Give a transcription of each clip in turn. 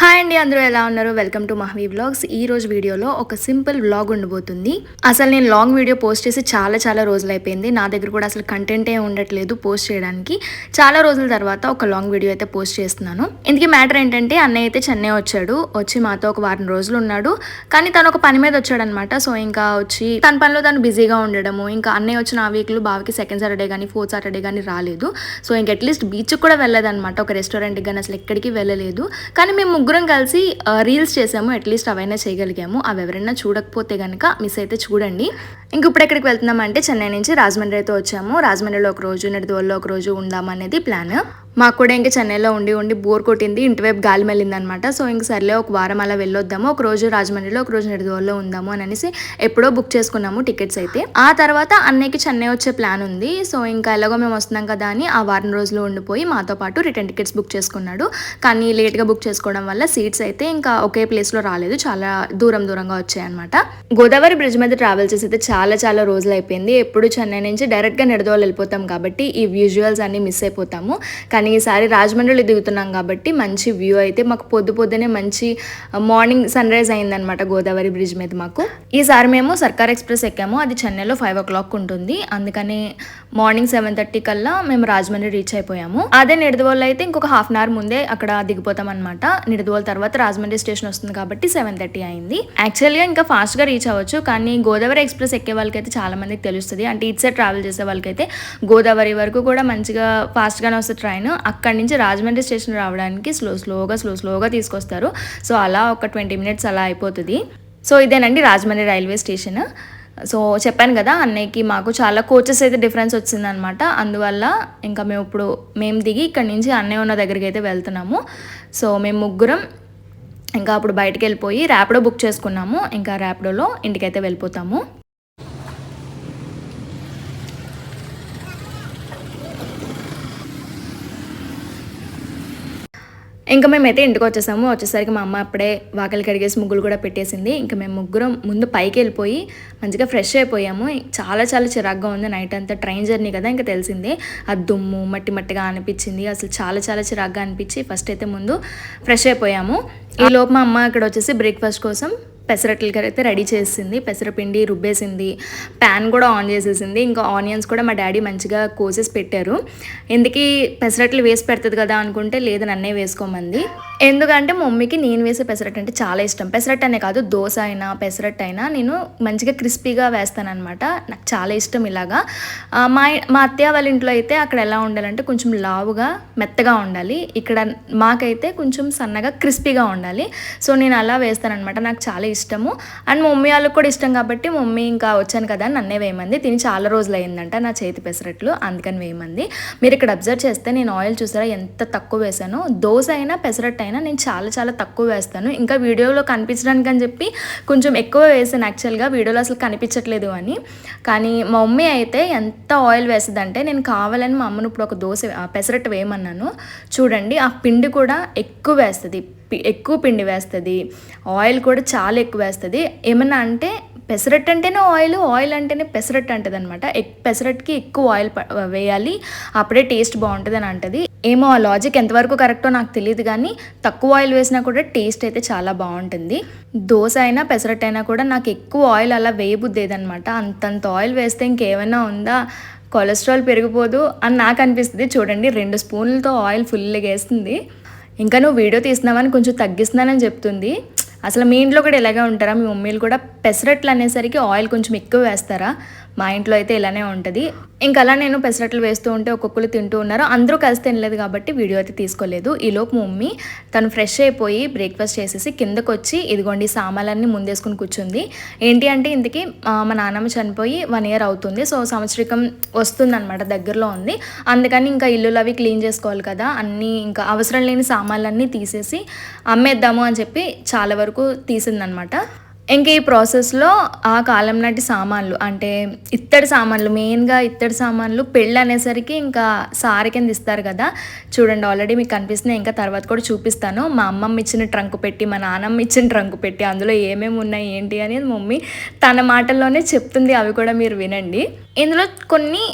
Hi అండి అందరూ ఎలా ఉన్నారు? వెల్కమ్ టు మహవీ వ్లాగ్స్ ఈ రోజు వీడియోలో ఒక సింపుల్ వ్లాగ్ ఉండబోతుంది. అసలు నేను లాంగ్ వీడియో పోస్ట్ చేసి చాలా చాలా రోజులు అయిపోయింది. నా దగ్గర కూడా అసలు కంటెంటే ఉండట్లేదు పోస్ట్ చేయడానికి. చాలా రోజుల తర్వాత ఒక లాంగ్ వీడియో అయితే పోస్ట్ చేస్తున్నాను. ఇందుకే మ్యాటర్ ఏంటంటే అన్నయ్య అయితే చెన్నై వచ్చాడు. వచ్చి మాతో ఒక వారం రోజులు ఉన్నాడు. కానీ తను ఒక పని మీద వచ్చాడనమాట. సో ఇంకా వచ్చి తన పనిలో తను బిజీగా ఉండడము ఇంకా అన్నయ్య వచ్చిన ఆ వీక్లో బావికి సెకండ్ సాటర్డే కానీ ఫోర్త్ సాటర్డే కానీ రాలేదు. సో ఇంక అట్లీస్ట్ బీచ్కి కూడా వెళ్ళలేదన్నమాట ఒక రెస్టారెంట్కి కానీ అసలు ఎక్కడికి వెళ్ళలేదు. కానీ మేము ముగ్గురం కలిసి రీల్స్ చేసాము. అట్లీస్ట్ అవైనా చేయగలిగాము. అవి ఎవరైనా చూడకపోతే కనుక మిస్ అయితే చూడండి. ఇంక ఇప్పుడు ఎక్కడికి వెళ్తున్నామంటే చెన్నై నుంచి రాజమండ్రి అయితే వచ్చాము. రాజమండ్రిలో ఒక రోజు నెడదోల్లో ఒక రోజు ఉందామనేది ప్లాన్ మాకు కూడా ఇంకా చెన్నైలో ఉండి ఉండి బోర్ కొట్టింది ఇంటివైపు గాలి మెల్లింది అనమాట సో ఇంక సర్లే ఒక వారం అలా వెళ్ళొద్దాము ఒక రోజు రాజమండ్రిలో ఒక రోజు నెడదోల్లో ఉందాము అని అనేసి ఎప్పుడో బుక్ చేసుకున్నాము టికెట్స్ అయితే. ఆ తర్వాత అన్నయ్యకి చెన్నై వచ్చే ప్లాన్ ఉంది. సో ఇంకా ఎలాగో మేము వస్తున్నాం కదా అని ఆ వారం రోజులు ఉండిపోయి మాతో పాటు రిటర్న్ టికెట్స్ బుక్ చేసుకున్నాడు. కానీ లేట్గా బుక్ చేసుకోవడం వల్ల సీట్స్ అయితే ఇంకా ఒకే ప్లేస్లో రాలేదు చాలా దూరం దూరంగా వచ్చాయన్నమాట గోదావరి బ్రిడ్జ్ మీద ట్రావెల్ చేసి అయితే చాలా చాలా రోజులు అయిపోయింది. ఎప్పుడు చెన్నై నుంచి డైరెక్ట్గా నెడదోలు వెళ్ళిపోతాం కాబట్టి ఈ విజువల్స్ అన్ని మిస్ అయిపోతాము. కానీ ఈసారి రాజమండ్రిలో దిగుతున్నాం కాబట్టి మంచి వ్యూ అయితే మాకు పొద్దు పొద్దునే మంచి మార్నింగ్ సన్ రైజ్ అయిందనమాట గోదావరి బ్రిడ్జ్ మీద మాకు. ఈసారి మేము సర్కార్ ఎక్స్ప్రెస్ ఎక్కాము. అది చెన్నైలో ఫైవ్ ఓ క్లాక్ ఉంటుంది. అందుకని మార్నింగ్ సెవెన్ థర్టీ కల్లా మేము రాజమండ్రి రీచ్ అయిపోయాము. అదే నిడదవోలు అయితే ఇంకొక హాఫ్ అన్ అవర్ ముందే అక్కడ దిగిపోతాం అనమాట నిడదవోలు తర్వాత రాజమండ్రి స్టేషన్ వస్తుంది కాబట్టి సెవెన్ థర్టీ అయింది. యాక్చువల్గా ఇంకా ఫాస్ట్గా రీచ్ అవ్వచ్చు. కానీ గోదావరి ఎక్స్ప్రెస్ ఎక్కే వాళ్ళకైతే చాలా మందికి తెలుస్తుంది. అంటే ఇటు సైడ్ ట్రావెల్ చేసే వాళ్ళకైతే గోదావరి వరకు కూడా మంచిగా ఫాస్ట్గానే వస్తుంది ట్రైన్ అక్కడి నుంచి రాజమండ్రి స్టేషన్ రావడానికి స్లో స్లోగా స్లో స్లోగా తీసుకొస్తారు. సో అలా ఒక ట్వంటీ మినిట్స్ అలా అయిపోతుంది. సో ఇదేనండి రాజమండ్రి రైల్వే స్టేషన్. సో చెప్పాను కదా అన్నయ్యకి మాకు చాలా కోచెస్ అయితే డిఫరెన్స్ వచ్చిందనమాట. అందువల్ల ఇంకా మేము ఇప్పుడు మేము దిగి ఇక్కడి నుంచి అన్నయ్య ఉన్న దగ్గరికి అయితే వెళ్తున్నాము. సో మేము ముగ్గురం ఇంకా అప్పుడు బయటకు వెళ్ళిపోయి ర్యాపిడో బుక్ చేసుకున్నాము. ఇంకా ర్యాపిడోలో ఇంటికైతే వెళ్ళిపోతాము. ఇంకా మేమైతే ఇంటికి వచ్చేసాము. వచ్చేసరికి మా అమ్మ అప్పుడే వాకలి కడిగేసి ముగ్గులు కూడా పెట్టేసింది. ఇంకా మేము ముగ్గురం ముందు పైకి వెళ్ళిపోయి మంచిగా ఫ్రెష్ అయిపోయాము. చాలా చాలా చిరాగ్గా ఉంది నైట్ అంతా ట్రైన్ జర్నీ కదా ఇంకా తెలిసిందే. ఆ దుమ్ము మట్టి మట్టిగా అనిపించింది. అసలు చాలా చాలా చిరాగ్గా అనిపించి ఫస్ట్ అయితే ముందు ఫ్రెష్ అయిపోయాము. ఈ లోపు మా అమ్మ ఇక్కడ వచ్చేసి బ్రేక్ఫాస్ట్ కోసం పెసరట్లు అయితే రెడీ చేసింది. పెసరపిండి రుబ్బేసింది. ప్యాన్ కూడా ఆన్ చేసేసింది. ఇంకా ఆనియన్స్ కూడా మా డాడీ మంచిగా కోసేసి పెట్టారు. ఎందుకు పెసరట్లు వేసి పెడుతుంది కదా అనుకుంటే లేదు నన్నే వేసుకోమంది. ఎందుకంటే మమ్మీకి నేను వేసే పెసరట్ అంటే చాలా ఇష్టం. పెసరట్ అనే కాదు దోశ అయినా పెసరట్ అయినా నేను మంచిగా క్రిస్పీగా వేస్తానమాట నాకు చాలా ఇష్టం ఇలాగా. మా మా అత్తయ్య వాళ్ళ ఇంట్లో అయితే అక్కడ ఎలా ఉండాలంటే కొంచెం లావుగా మెత్తగా ఉండాలి. ఇక్కడ మాకైతే కొంచెం సన్నగా క్రిస్పీగా ఉండాలి. సో నేను అలా వేస్తానమాట నాకు చాలా ఇష్టము. అండ్ మమ్మీ వాళ్ళకి కూడా ఇష్టం కాబట్టి మమ్మీ ఇంకా వచ్చాను కదా నన్నే వేయమంది. తిని చాలా రోజులు అయిందంట నా చేతి పెసరట్లు అందుకని వేయమంది. మీరు ఇక్కడ అబ్జర్వ్ చేస్తే నేను ఆయిల్ చూసారా ఎంత తక్కువ వేసాను. దోశ అయినా పెసరట్ అయినా నేను చాలా చాలా తక్కువ వేస్తాను. ఇంకా వీడియోలో కనిపించడానికి అని చెప్పి కొంచెం ఎక్కువ వేసాను యాక్చువల్గా వీడియోలో అసలు కనిపించట్లేదు అని. కానీ మా మమ్మీ అయితే ఎంత ఆయిల్ వేసేదంటే నేను కావాలని మా అమ్మను ఇప్పుడు ఒక దోశ పెసరట్టు వేయమన్నాను. చూడండి ఆ పిండి కూడా ఎక్కువ వేస్తుంది. ఎక్కువ పిండి వేస్తుంది. ఆయిల్ కూడా చాలా ఎక్కువ వేస్తుంది. ఏమన్నా అంటే పెసరట్ అంటేనే ఆయిల్ ఆయిల్ అంటేనే పెసరట్ అంటది అనమాట పెసరట్కి ఎక్కువ ఆయిల్ వేయాలి. అప్పుడే టేస్ట్ బాగుంటుంది అని అంటది. ఏమో ఆ లాజిక్ ఎంతవరకు కరెక్టో నాకు తెలియదు కానీ తక్కువ ఆయిల్ వేసినా కూడా టేస్ట్ అయితే చాలా బాగుంటుంది. దోశ అయినా పెసరట్ అయినా కూడా నాకు ఎక్కువ ఆయిల్ అలా వేయబుద్దేదనమాట అంతంత ఆయిల్ వేస్తే ఇంకేమైనా ఉందా? కొలెస్ట్రాల్ పెరిగిపోదు అని నాకు అనిపిస్తుంది. చూడండి రెండు స్పూన్లతో ఆయిల్ ఫుల్గా వేస్తుంది. ఇంకా నువ్వు వీడియో తీస్తున్నావని కొంచెం తగ్గిస్తున్నానని చెప్తుంది. అసలు మీ ఇంట్లో కూడా ఇలాగే ఉంటారా? మీ మమ్మీలు కూడా పెసరట్లు అనేసరికి ఆయిల్ కొంచెం ఎక్కువ వేస్తారా? మా ఇంట్లో అయితే ఇలానే ఉంటుంది. ఇంకా అలా నేను పెసరట్లు వేస్తూ ఉంటే ఒక్కొక్కరు తింటూ ఉన్నారు. అందరూ కలిసి తినలేదు కాబట్టి వీడియో అయితే తీసుకోలేదు. ఈలోపు మమ్మీ తను ఫ్రెష్ అయిపోయి బ్రేక్ఫాస్ట్ చేసేసి కిందకు వచ్చి ఇదిగోండి సామాన్లన్నీ ముందేసుకుని కూర్చుంది. ఏంటి అంటే ఇంతకీ మా నాన్నమ్మ చనిపోయి వన్ ఇయర్ అవుతుంది. సో సంవత్సరికం వస్తుందన్నమాట దగ్గరలో ఉంది. అందుకని ఇంకా ఇల్లులు అవి క్లీన్ చేసుకోవాలి కదా. అన్నీ ఇంకా అవసరం లేని సామాన్లన్నీ తీసేసి అమ్మేద్దాము అని చెప్పి చాలా వరకు తీసిందనమాట ఇంక ఈ ప్రాసెస్లో ఆ కాలం నాటి సామాన్లు అంటే ఇత్తడి సామాన్లు మెయిన్గా ఇత్తడి సామాన్లు పెళ్ళి అనేసరికి ఇంకా సారి కింద ఇస్తారు కదా. చూడండి ఆల్రెడీ మీకు కనిపిస్తున్నాయి. ఇంకా తర్వాత కూడా చూపిస్తాను. మా అమ్మమ్మ ఇచ్చిన ట్రంక్ పెట్టి మా నాన్నమ్మ ఇచ్చిన ట్రంక్ పెట్టి అందులో ఏమేమి ఉన్నాయి ఏంటి అనేది మమ్మీ తన మాటల్లోనే చెప్తుంది. అవి కూడా మీరు వినండి. ఇందులో కొన్ని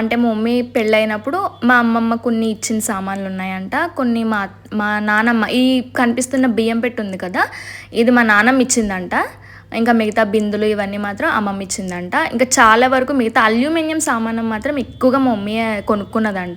అంటే మా మమ్మీ పెళ్ళైనప్పుడు మా అమ్మమ్మ కొన్ని ఇచ్చిన సామాన్లు ఉన్నాయంట. కొన్ని మా మా నానమ్మ ఈ కనిపిస్తున్న బియ్యం పెట్టి ఉంది కదా. ఇది మా నానమ్మ ఇచ్చిందంట. ఇంకా మిగతా బిందులు ఇవన్నీ మాత్రం అమ్మమ్మ ఇచ్చిందంట. ఇంకా చాలా వరకు మిగతా అల్యూమినియం సామానం మాత్రం ఎక్కువగా మమ్మీ కొనుక్కున్నదంట.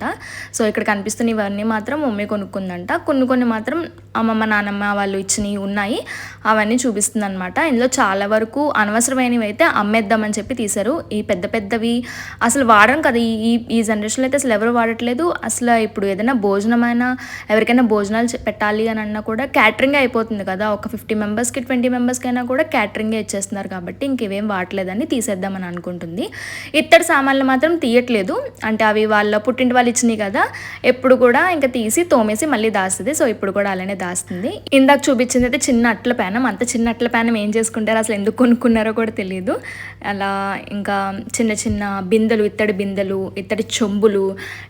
సో ఇక్కడ కనిపిస్తున్న ఇవన్నీ మాత్రం మమ్మీ కొనుక్కుందంట. కొన్ని కొన్ని మాత్రం అమ్మమ్మ నానమ్మ వాళ్ళు ఇచ్చినవి ఉన్నాయి. అవన్నీ చూపిస్తుంది అనమాట ఇందులో చాలా వరకు అనవసరమైనవి అయితే అమ్మేద్దామని చెప్పి తీశారు. ఈ పెద్ద పెద్దవి అసలు వాడడం కదా. ఈ ఈ- జనరేషన్లో అయితే అసలు ఎవరు వాడట్లేదు. అసలు ఇప్పుడు ఏదైనా భోజనమైనా ఎవరికైనా భోజనాలు పెట్టాలి అని అన్నా కూడా క్యాటరింగ్ అయిపోతుంది కదా. ఒక ఫిఫ్టీ మెంబర్స్కి ట్వంటీ మెంబర్స్కి అయినా కూడా క్యాటరింగ్ ఇచ్చేస్తున్నారు కాబట్టి ఇంకేవేం వాడలేదని తీసేద్దామని అనుకుంటుంది. ఇత్తడి సామాన్లు మాత్రం తీయట్లేదు. అంటే అవి వాళ్ళ పుట్టింటి వాళ్ళు ఇచ్చినాయి కదా ఎప్పుడు కూడా ఇంకా తీసి తోమేసి మళ్ళీ దాస్తుంది. సో ఇప్పుడు కూడా అలానే దాస్తుంది. ఇందాక చూపించింది అయితే చిన్న అట్ల పేనం. అంత చిన్న అట్ల పేనం ఏం చేసుకుంటారు? అసలు ఎందుకు కొనుక్కున్నారో కూడా తెలియదు అలా ఇంకా చిన్న చిన్న బిందెలు ఇత్తడి బిందెలు ఇత్తడి చెంబులు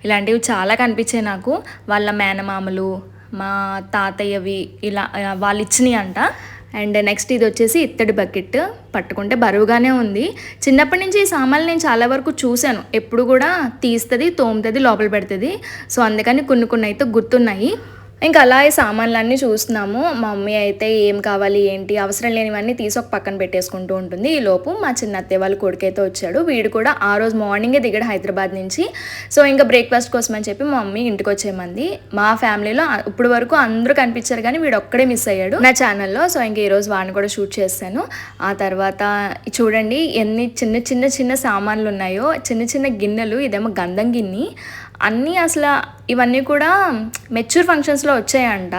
ఇలాంటివి చాలా కనిపించాయి నాకు. వాళ్ళ మేనమామలు మా తాతయ్యవి ఇలా వాళ్ళు ఇచ్చినాయి అంట. అండ్ నెక్స్ట్ ఇది వచ్చేసి ఇత్తడి బకెట్. పట్టుకుంటే బరువుగానే ఉంది. చిన్నప్పటి నుంచి ఈ సామాన్లు నేను చాలా వరకు చూశాను. ఎప్పుడు కూడా తీస్తుంది తోముతుంది లోపల పెడుతుంది. సో అందుకని కొన్ని కొన్ని అయితే గుర్తున్నాయి. ఇంకా అలా ఈ సామాన్లన్నీ చూస్తున్నాము. మా మమ్మీ అయితే ఏం కావాలి ఏంటి అవసరం లేనివన్నీ తీసి ఒక పక్కన పెట్టేసుకుంటూ ఉంటుంది. ఈ లోపు మా చిన్న అత్తయ్య వాళ్ళ కొడుకైతే వచ్చాడు. వీడు కూడా ఆ రోజు మార్నింగే దిగాడు హైదరాబాద్ నుంచి. సో ఇంకా బ్రేక్ఫాస్ట్ కోసం అని చెప్పి మా మమ్మీ ఇంటికి వచ్చేమంది మా ఫ్యామిలీలో ఇప్పుడు వరకు అందరూ కనిపించారు కానీ వీడు ఒక్కడే మిస్ అయ్యాడు నా ఛానల్లో. సో ఇంకా ఈరోజు వాడిని కూడా షూట్ చేస్తాను ఆ తర్వాత చూడండి ఎన్ని చిన్న చిన్న చిన్న సామాన్లు ఉన్నాయో చిన్న చిన్న గిన్నెలు ఇదేమో గంధం గిన్నె అన్నీ అసలు ఇవన్నీ కూడా మెచ్యూర్ ఫంక్షన్స్లో వచ్చాయంట.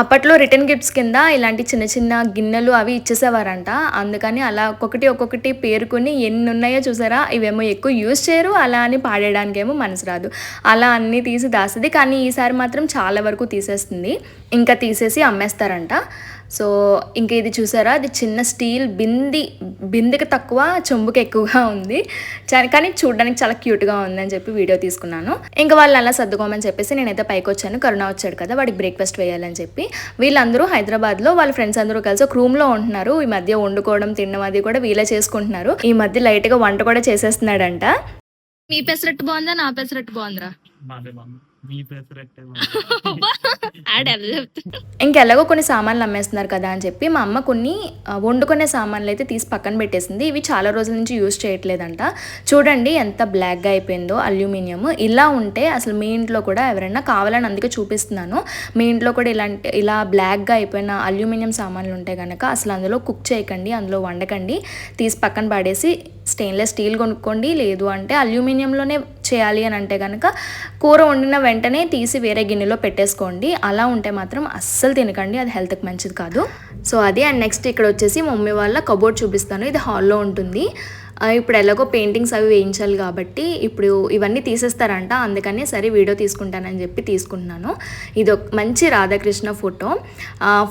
అప్పట్లో రిటర్న్ గిఫ్ట్స్ కింద ఇలాంటి చిన్న చిన్న గిన్నెలు అవి ఇచ్చేసేవారంట. అందుకని అలా ఒక్కొక్కటి ఒక్కొక్కటి పేరుకొని ఎన్ని ఉన్నాయో చూసారా? ఇవేమో ఎక్కువ యూజ్ చేయరు అలా అని పాడేయడానికేమో మనసు రాదు. అలా అన్నీ తీసి దాస్తుంది కానీ ఈసారి మాత్రం చాలా వరకు తీసేస్తుంది. ఇంకా తీసేసి అమ్మేస్తారంట. సో ఇంక ఇది చూసారా? అది చిన్న స్టీల్ బింది బిందెకి తక్కువ చెంబుకి ఎక్కువగా ఉంది. కానీ చూడడానికి చాలా క్యూట్గా ఉంది అని చెప్పి వీడియో తీసుకున్నాను. ఇంకా వాళ్ళు అలా సర్దుకోమని చెప్పేసి నేనైతే పైకి వచ్చాను. కరుణ వచ్చాడు కదా వాడికి బ్రేక్ఫాస్ట్ వేయాలని చెప్పి. వీళ్ళందరూ హైదరాబాద్లో వాళ్ళ ఫ్రెండ్స్ అందరూ కలిసి ఒక రూమ్లో ఉంటున్నారు. ఈ మధ్య వండుకోవడం తినడం అది కూడా వీళ్ళే చేసుకుంటున్నారు. ఈ మధ్య లైట్గా వంట కూడా చేసేస్తున్నాడంట. మీ పెసరట్టు బాగుందా నా పెసరట్టు బాగుందిరా ఇంకెలాగో కొన్ని సామాన్లు అమ్మేస్తున్నారు కదా అని చెప్పి మా అమ్మ కొన్ని వండుకునే సామాన్లు అయితే తీసి పక్కన పెట్టేసింది. ఇవి చాలా రోజుల నుంచి యూజ్ చేయట్లేదంట. చూడండి ఎంత బ్లాక్గా అయిపోయిందో అల్యూమినియం. ఇలా ఉంటే అసలు మీ ఇంట్లో కూడా ఎవరైనా కావాలని అందుకే చూపిస్తున్నాను. మీ ఇంట్లో కూడా ఇలాంటి ఇలా బ్లాక్గా అయిపోయిన అల్యూమినియం సామాన్లు ఉంటే కనుక అసలు అందులో కుక్ చేయకండి అందులో వండకండి. తీసి పక్కన పడేసి స్టెయిన్లెస్ స్టీల్ కొనుక్కోండి. లేదు అంటే అల్యూమినియంలోనే చేయాలి అని అంటే కనుక కూర వండిన వెంటనే తీసి వేరే గిన్నెలో పెట్టేసుకోండి. అలా ఉంటే మాత్రం అస్సలు తినకండి. అది హెల్త్కి మంచిది కాదు. సో అది. అండ్ నెక్స్ట్ ఇక్కడ వచ్చేసి మమ్మీ వాళ్ళ కబోర్డ్ చూపిస్తాను. ఇది హాల్లో ఉంటుంది. ఇప్పుడు ఎలాగో పెయింటింగ్స్ అవి వేయించాలి కాబట్టి ఇప్పుడు ఇవన్నీ తీసేస్తారంట అందుకని సరే వీడియో తీసుకుంటానని చెప్పి తీసుకుంటున్నాను. ఇది ఒక మంచి రాధాకృష్ణ ఫోటో.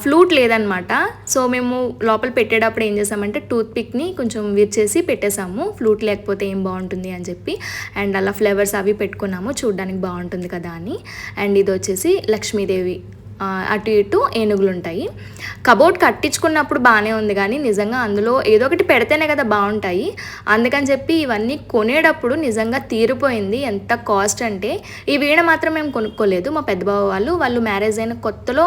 ఫ్లూట్ లేదనమాట. సో మేము లోపల పెట్టేటప్పుడు ఏం చేసామంటే టూత్ పిక్ని కొంచెం విరిచేసి పెట్టేసాము. ఫ్లూట్ లేకపోతే ఏం బాగుంటుంది అని చెప్పి. అండ్ అలా ఫ్లేవర్స్ అవి పెట్టుకున్నాము. చూడడానికి బాగుంటుంది కదా అని. అండ్ ఇది వచ్చేసి లక్ష్మీదేవి అటు ఇటు ఏనుగులు ఉంటాయి కబోర్డ్ కట్టించుకున్నప్పుడు బాగానే ఉంది కానీ నిజంగా అందులో ఏదో ఒకటి పెడితేనే కదా బాగుంటాయి అందుకని చెప్పి ఇవన్నీ కొనేటప్పుడు నిజంగా తీరిపోయింది ఎంత కాస్ట్ అంటే ఈ వీణ మాత్రం మేము కొనుక్కోలేదు. మా పెద్ద బావ వాళ్ళు వాళ్ళు మ్యారేజ్ అయిన కొత్తలో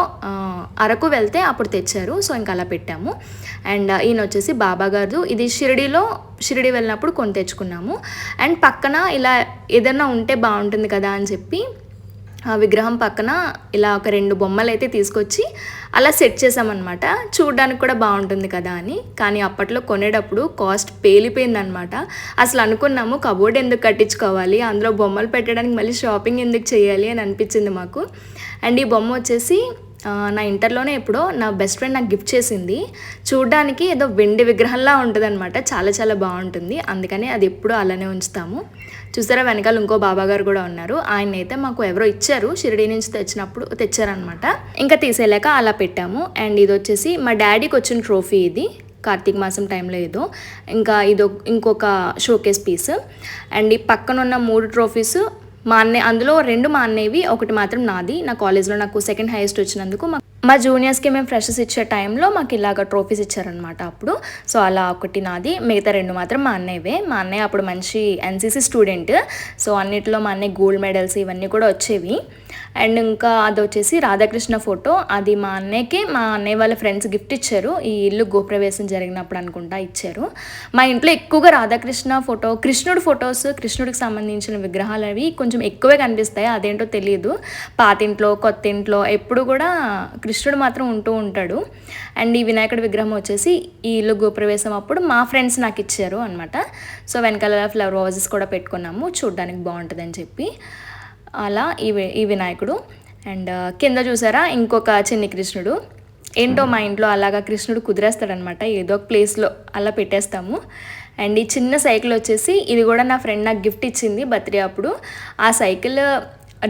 అరకు వెళ్తే అప్పుడు తెచ్చారు. సో ఇంకా అలా పెట్టాము. అండ్ ఈయన వచ్చేసి బాబా గారు. ఇది షిరిడిలో షిరిడి వెళ్ళినప్పుడు కొని తెచ్చుకున్నాము. అండ్ పక్కన ఇలా ఏదైనా ఉంటే బాగుంటుంది కదా అని చెప్పి ఆ విగ్రహం పక్కన ఇలా ఒక రెండు బొమ్మలు అయితే తీసుకొచ్చి అలా సెట్ చేసామన్నమాట. చూడడానికి కూడా బాగుంటుంది కదా అని. కానీ అప్పట్లో కొనేటప్పుడు కాస్ట్ పేలిపోయిందనమాట అసలు అనుకున్నాము కబోర్డ్ ఎందుకు కట్టించుకోవాలి? అందులో బొమ్మలు పెట్టడానికి మళ్ళీ షాపింగ్ ఎందుకు చేయాలి అని అనిపించింది మాకు. అండ్ ఈ బొమ్మ వచ్చేసి నా ఇంటర్లోనే ఎప్పుడో నా బెస్ట్ ఫ్రెండ్ నాకు గిఫ్ట్ చేసింది. చూడడానికి ఏదో వెండి విగ్రహంలా ఉంటుంది అనమాట చాలా చాలా బాగుంటుంది. అందుకని అది ఎప్పుడూ అలానే ఉంచుతాము. చూసారా వెనకాల ఇంకో బాబా గారు కూడా ఉన్నారు. ఆయన అయితే మాకు ఎవరో ఇచ్చారు. షిరిడి నుంచి తెచ్చినప్పుడు తెచ్చారనమాట ఇంకా తీసేయలేక అలా పెట్టాము. అండ్ ఇది వచ్చేసి మా డాడీకి వచ్చిన ట్రోఫీ ఇది. కార్తీక మాసం టైంలో ఏదో. ఇంకా ఇది ఇంకొక షోకేస్ పీస్. అండ్ ఈ పక్కన ఉన్న మూడు ట్రోఫీస్ మా అన్నయ్య అందులో రెండు మా అన్నయ్యవి ఒకటి మాత్రం నాది. నా కాలేజ్లో నాకు సెకండ్ హైయెస్ట్ వచ్చినందుకు మా జూనియర్స్కి మేము ఫ్రెషర్స్ ఇచ్చే టైంలో మాకు ఇలాగ ట్రోఫీస్ ఇచ్చారనమాట అప్పుడు. సో అలా ఒకటి నాది. మిగతా రెండు మాత్రం మా అన్నయ్యవే. మా అన్నయ్య అప్పుడు మంచి ఎన్సీసీ స్టూడెంట్. సో అన్నిటిలో మా అన్నయ్య గోల్డ్ మెడల్స్ ఇవన్నీ కూడా వచ్చేవి. అండ్ ఇంకా అది వచ్చేసి రాధాకృష్ణ ఫోటో. అది మా అన్నయ్యకి మా అన్నయ్య వాళ్ళ ఫ్రెండ్స్ గిఫ్ట్ ఇచ్చారు. ఈ ఇల్లు గోప్రవేశం జరిగినప్పుడు అనుకుంటా ఇచ్చారు. మా ఇంట్లో ఎక్కువగా రాధాకృష్ణ ఫోటో కృష్ణుడు ఫొటోస్ కృష్ణుడికి సంబంధించిన విగ్రహాలు అవి కొంచెం ఎక్కువే కనిపిస్తాయి. అదేంటో తెలియదు పాతింట్లో కొత్త ఇంట్లో ఎప్పుడు కూడా కృష్ణుడు మాత్రం ఉంటూ ఉంటాడు. అండ్ ఈ వినాయకుడి విగ్రహం వచ్చేసి ఈ ఇల్లు గృహప్రవేశం అప్పుడు మా ఫ్రెండ్స్ నాకు ఇచ్చారు అనమాట సో వెనకాల ఫ్లవర్ వాజెస్ కూడా పెట్టుకున్నాము. చూడ్డానికి బాగుంటుందని చెప్పి అలా ఈ ఈ వినాయకుడు. అండ్ కింద చూసారా ఇంకొక చిన్ని కృష్ణుడు. ఏంటో మా ఇంట్లో అలాగా కృష్ణుడు కుదిరేస్తాడనమాట ఏదో ఒక ప్లేస్లో అలా పెట్టేస్తాము. అండ్ ఈ చిన్న సైకిల్ వచ్చేసి ఇది కూడా నా ఫ్రెండ్ నాకు గిఫ్ట్ ఇచ్చింది బర్త్డే అప్పుడు. ఆ సైకిల్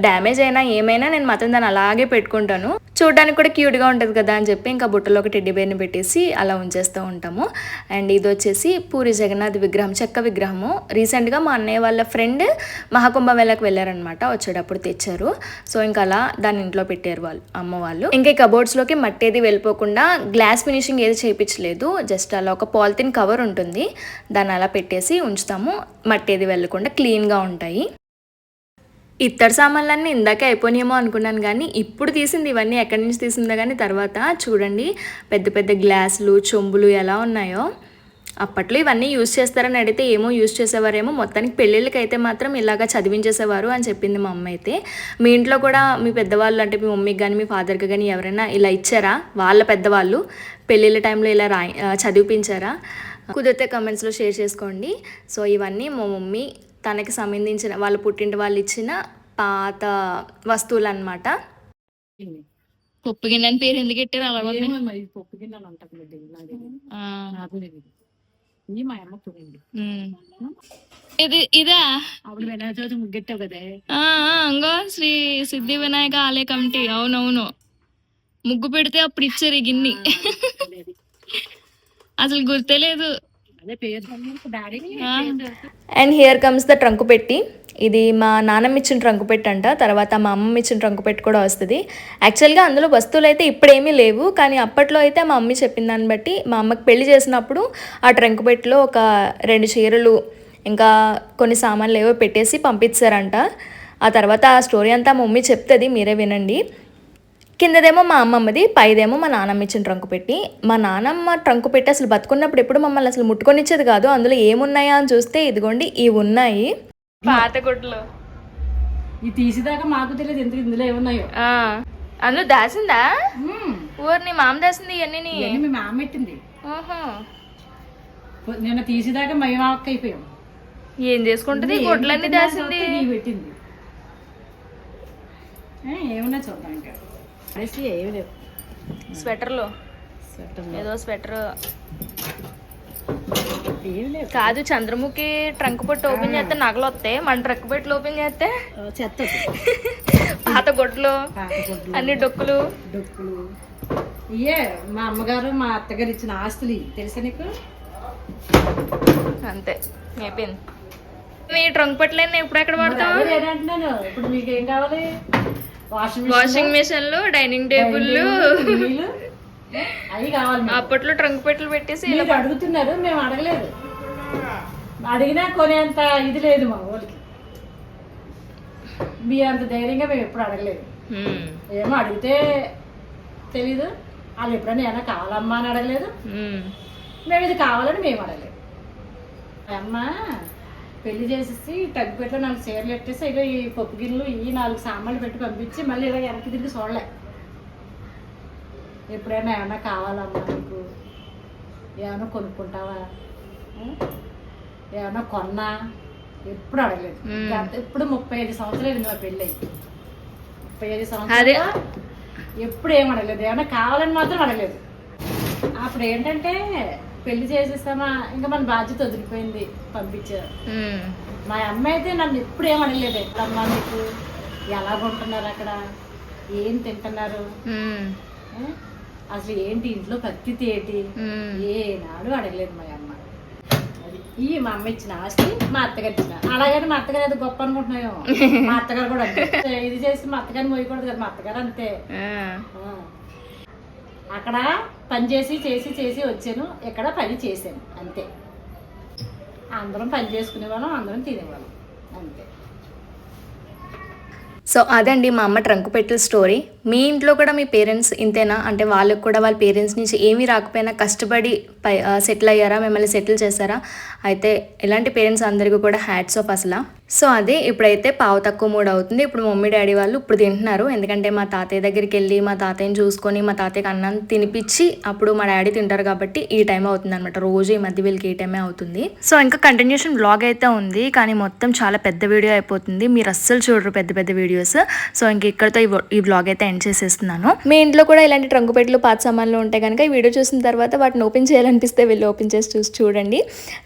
డ్యామేజ్ అయినా ఏమైనా నేను మాత్రం దాన్ని అలాగే పెట్టుకుంటాను. చూడడానికి కూడా క్యూట్గా ఉంటుంది కదా అని చెప్పి ఇంకా బుట్టలో ఒక టెడ్డీబేర్ని పెట్టేసి అలా ఉంచేస్తూ ఉంటాము. అండ్ ఇది వచ్చేసి పూరి జగన్నాథ్ విగ్రహం చెక్క విగ్రహము. రీసెంట్గా మా అన్నయ్య వాళ్ళ ఫ్రెండ్ మహాకుంభమేళకు వెళ్ళారనమాట వచ్చేటప్పుడు తెచ్చారు. సో ఇంకా అలా దాన్ని ఇంట్లో పెట్టారు వాళ్ళు అమ్మ వాళ్ళు. ఇంకా ఈ కబోర్డ్స్లోకి మట్టి ఏది వెళ్ళిపోకుండా గ్లాస్ ఫినిషింగ్ ఏది చేయించలేదు జస్ట్ అలా ఒక పాలిథిన్ కవర్ ఉంటుంది. దాన్ని అలా పెట్టేసి ఉంచుతాము మట్టి ఏది వెళ్ళకుండా క్లీన్గా ఉంటాయి. ఇత్తడి సామాన్లన్నీ ఇందాకే అయిపోయినాయేమో అనుకున్నాను కానీ ఇప్పుడు తీసింది ఇవన్నీ ఎక్కడి నుంచి తీసిందో కానీ తర్వాత చూడండి పెద్ద పెద్ద గ్లాసులు చెంబులు ఎలా ఉన్నాయో. అప్పట్లో ఇవన్నీ యూజ్ చేస్తారని అడిగితే ఏమో యూజ్ చేసేవారేమో. మొత్తానికి పెళ్ళిళ్ళకి అయితే మాత్రం ఇలాగా చదివించేసేవారు అని చెప్పింది మా అమ్మ అయితే. మీ ఇంట్లో కూడా మీ పెద్దవాళ్ళు అంటే మీ మమ్మీకి కానీ మీ ఫాదర్కి కానీ ఎవరైనా ఇలా ఇచ్చారా? వాళ్ళ పెద్దవాళ్ళు పెళ్ళిళ్ళ టైంలో ఇలా రాయి చదివించారా చదివిపించారా? కుదిరితే కమెంట్స్లో షేర్ చేసుకోండి. సో ఇవన్నీ మా మమ్మీ తనకి సంబంధించిన వాళ్ళ పుట్టింటి వాళ్ళు ఇచ్చిన పాత వస్తువులు అనమాట పప్పు గిన్నె అని పేరు ఎందుకు పెట్టారు అలా పప్పు నాకు తెలియదు. ఇది మా అమ్మ పుడింది. ఇది ఇదా? అప్పుడు వినాయక చవితి ముగ్గెట్టావు కదే? ఆ, ఆ, అంగో శ్రీ సిద్ధి వినాయక ఆలయ కమిటీ. అవునవును. ముగ్గు పెడితే అప్పుడు ఇచ్చారు ఈ గిన్ని. అసలు గుర్తే లేదు. And here comes the trunk పెట్టి. ఇది మా నాన్నమ్మ ఇచ్చిన ట్రంకు పెట్టి అంట తర్వాత మా అమ్మమ్మ ఇచ్చిన ట్రంకు పెట్టి కూడా వస్తుంది. యాక్చువల్గా అందులో వస్తువులు అయితే ఇప్పుడేమీ లేవు. కానీ అప్పట్లో అయితే మా మమ్మీ చెప్పిన దాన్ని బట్టి మా అమ్మకి పెళ్ళి చేసినప్పుడు ఆ ట్రంకు పెట్టిలో ఒక రెండు చీరలు ఇంకా కొన్ని సామాన్లు ఏవో పెట్టేసి పంపించారంట ఆ తర్వాత ఆ స్టోరీ అంతా మా మమ్మీ చెప్తుంది. మీరే వినండి. కిందదేమో మా అమ్మమ్మది పైదేమో మా నాన్నమ్మ ఇచ్చిన ట్రంకు పెట్టి. మా నాన్నమ్మ ట్రంకు పెట్టి అసలు బతుకున్నప్పుడు ఎప్పుడు మమ్మల్ని అసలు ముట్టుకొనిచ్చేది కాదు. అందులో ఏమున్నాయా అని చూస్తే ఇదిగోండి ఇవి ఉన్నాయి. పాత గుడ్లు. ఇది తీసేదాకా మాకు తెలియదు ఎందుకు ఇందులో ఏమున్నాయో. అందులో దాసిందా. ఊరిని మామ దాసింది ఇవన్నీ మీ మామ పెట్టింది. నిన్న తీసేదాకా మేము ఆక్క అయిపోయాం. ఏం చేసుకుంటది? గుడ్లన్నీ దాసింది. పెట్టింది. ఏమున్నా చూద్దాం ఇంకా. ఏమి లేవు. స్వెటర్లు. స్వెటర్ ఏదో స్వెటర్. కాదు చంద్రముఖి ట్రంక్ పొట్టు ఓపెన్ చేస్తే నగలు వస్తాయి. మన ట్రంక్ పెట్టి ఓపెన్ చేస్తే చెత్త. పాత గుడ్లు అన్ని డొక్కులు. డొక్కులు. ఇయే మా అమ్మగారు మా అత్తగారు ఇచ్చిన ఆస్తులు. తెలుసా నీకు? అంతే అయిపోయింది. మీ ట్రంక్ పట్లన్నీ ఎప్పుడు ఎక్కడ పడతావు ఇప్పుడు మీకు ఏం కావాలి? వాషింగ్ వాషింగ్ మిషన్లు డైనింగ్ మిషన్లు అవి కావాలి. అప్పట్లో ట్రంక్ పెట్టెలు పెట్టేసి అడుగుతున్నారు మేము అడగలేదు. అడిగినా కొనేంత ఇది లేదు మా ఊరికి. మీ అంత ధైర్యంగా మేము ఎప్పుడు అడగలేదు. హ్మ్, ఏమో అడిగితే తెలీదు. వాళ్ళు ఎప్పుడైనా ఏమైనా కావాలమ్మా అని అడగలేదు. హ్మ్. మేము ఇది కావాలని మేము అడగలేదు. అమ్మ పెళ్ళి చేసేసి తగ్గిపెట్లో నాలుగు చీరలు పెట్టేసి ఇక ఈ పప్పు గిన్నెలు ఈ నాలుగు సామాన్లు పెట్టి పంపించి మళ్ళీ ఇలా వెనక్కి తిరిగి చూడలే. ఎప్పుడైనా ఏమైనా కావాలమ్మా నీకు? ఏమైనా కొనుక్కుంటావా? ఏమైనా కొన్నా? ఎప్పుడు అడగలేదు. ఇప్పుడు ముప్పై ఐదు సంవత్సరాలు మా పెళ్ళి అయ్యి ముప్పై ఐదు. సంవత్సరాలు ఎప్పుడు ఏం అడగలేదు. ఏమైనా కావాలని మాత్రం అడగలేదు. అప్పుడు ఏంటంటే పెళ్ళి చేసేస్తామా? ఇంకా మన బాధ్యత వదిలిపోయింది పంపించారు. మా అమ్మ అయితే నన్ను ఎప్పుడు ఏం అడగలేదు ఎక్కడమ్మా మీకు ఎలా ఉంటున్నారు అక్కడ? ఏం తింటున్నారు? అసలు ఏంటి ఇంట్లో పరిస్థితి ఏంటి. ఏనాడు అడగలేదు మా అమ్మ. అది ఈ మా అమ్మ ఇచ్చిన ఆస్తి మా అత్తగారు ఇచ్చిన. అలాగని మా అత్తగారు అది గొప్ప అనుకుంటున్నాయో మా అత్తగారు కూడా ఇది చేసి మా అత్తగారిని మోయకూడదు కదా. మా అత్తగారు అంతే. అక్కడ పని చేసి చేసి చేసి వచ్చాను. ఇక్కడ పని చేశాను. అంతే. అందరం పని చేసుకునేవాళ్ళం అందరం తినేవాళ్ళం అంతే. సో అదండి మా అమ్మ ట్రంకు పెట్టిన స్టోరీ. మీ ఇంట్లో కూడా మీ పేరెంట్స్ ఇంతేనా? అంటే వాళ్ళకి కూడా వాళ్ళ పేరెంట్స్ నుంచి ఏమీ రాకపోయినా కష్టపడి సెటిల్ అయ్యారా? మిమ్మల్ని సెటిల్ చేశారా? అయితే ఇలాంటి పేరెంట్స్ అందరికీ కూడా హ్యాట్స్ ఆఫ్ అసలు. సో అదే ఇప్పుడైతే పావు తక్కువ మూడు అవుతుంది. ఇప్పుడు మమ్మీ డాడీ వాళ్ళు ఇప్పుడు తింటున్నారు. ఎందుకంటే మా తాతయ్య దగ్గరికి వెళ్ళి మా తాతయ్యని చూసుకొని మా తాతయ్యకి అన్నం తినిపించి అప్పుడు మా డాడీ తింటారు కాబట్టి ఈ టైం అవుతుంది అనమాట రోజు ఈ మధ్య వీళ్ళకి ఈ టైమే అవుతుంది. సో ఇంకా కంటిన్యూషన్ బ్లాగ్ అయితే ఉంది. కానీ మొత్తం చాలా పెద్ద వీడియో అయిపోతుంది. మీరు అస్సలు చూడరు పెద్ద పెద్ద వీడియోస్. సో ఇంక ఇక్కడతో ఈ బ్లాగ్ అయితే ఎండ్ చేసేస్తున్నాను. మీ ఇంట్లో కూడా ఇలాంటి ట్రంకు పెట్టెలు పాత సామాన్లు ఉంటాయి కనుక ఈ వీడియో చూసిన తర్వాత వాటిని ఓపెన్ చేయాలనిపిస్తే వెళ్ళి ఓపెన్ చేసి చూసి చూడండి.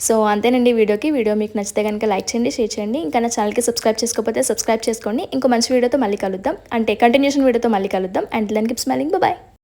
సో అంతేనండి వీడియోకి. వీడియో మీకు నచ్చితే కనుక లైక్ చేయండి షేర్ చేయండి. ఇంకా నా ఛానల్కి సబ్స్క్రైబ్ చేసుకోకపోతే సబ్స్క్రైబ్ చేసుకోండి. ఇంకో మంచి వీడియోతో మళ్ళీ కలుద్దాం. అంటే కంటిన్యూషన్ వీడియోతో మళ్ళీ కలుద్దాం. అండ్ లెన్ కిప్ స్మైలింగ్ బాయ్